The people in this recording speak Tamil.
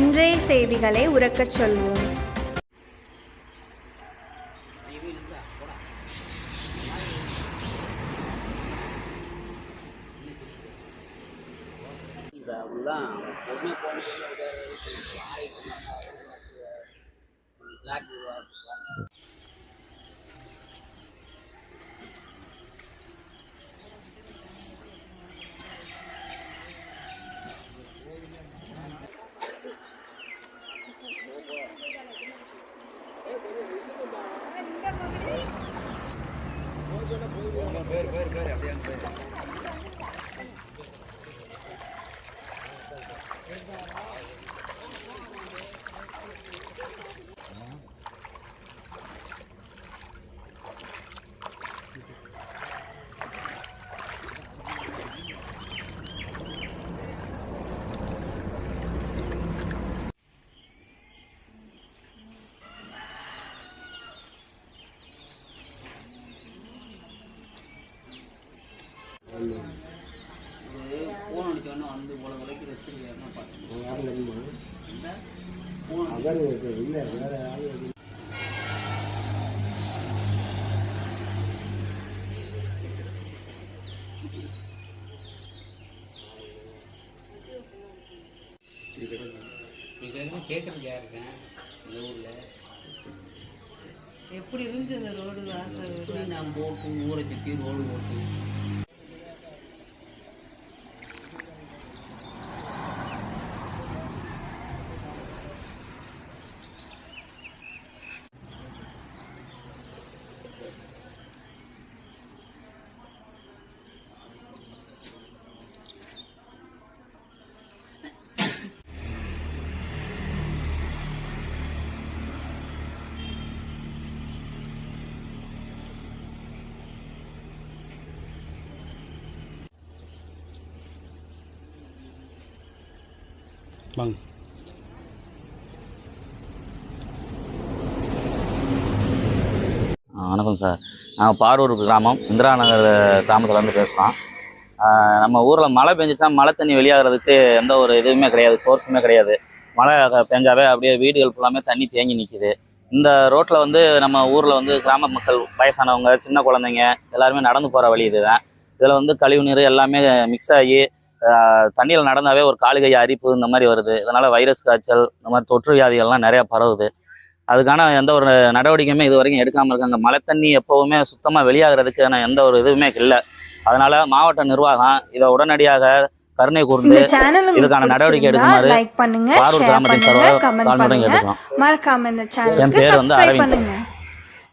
இன்றைய செய்திகளை உறக்கச் சொல்வோம். Black பொறுமையாக வந்து இவ்வளோ விலைக்கு ரெஸ்ட் யாருன்னா பார்த்துக்கணும் இந்த ஃபோன் இதுக்கு கேட்குறது யாருக்கேன் இந்த ஊரில். எப்படி இருந்துச்சு அந்த ரோடு வாசல்? நான் போட்டு ஊரை சுற்றி ரோடு போட்டு? வாங்க வணக்கம் சார். நாங்கள் பாரூர் கிராமம். இந்திரா நகர் கிராமத்துலேருந்து பேசுகிறோம் நம்ம ஊரில் மழை பெஞ்சிச்சா மழை தண்ணி வெளியாகிறதுக்கு எந்த ஒரு இதுவுமே கிடையாது சோர்ஸுமே கிடையாது. மழை பெஞ்சாவே அப்படியே வீடுகள் ஃபுல்லாமே தண்ணி தேங்கி நிற்கிது இந்த ரோட்டில் வந்து நம்ம ஊரில் வந்து கிராம மக்கள் வயசானவங்க சின்ன குழந்தைங்க எல்லாருமே நடந்து போகிற வழி இதுதான். இதில் வந்து கழிவு நீர் எல்லாமே மிக்ஸ் ஆகி தண்ணியில் நடந்தாவே ஒரு காலுகை அரிப்பு இந்த மாதிரி வருது. இதனால் வைரஸ் காய்ச்சல் இந்த மாதிரி தொற்று வியாதிகள்லாம் நிறையா பரவுது. அதுக்கான எந்த ஒரு நடவடிக்கையுமே இது வரைக்கும் எடுக்காமல் இருக்காங்க. மழை தண்ணி எப்போவுமே சுத்தமாக வெளியாகிறதுக்கான எந்த ஒரு இதுவுமே இல்லை. அதனால மாவட்ட நிர்வாகம் இதை உடனடியாக கருணை கூர்ந்து இதுக்கான நடவடிக்கை எடுக்குமாறு லைக் பண்ணுங்க பாரூர் ஷேர் கிராமத்தின் மறக்காம இந்த என் பேர் வந்து அரவிந்த்.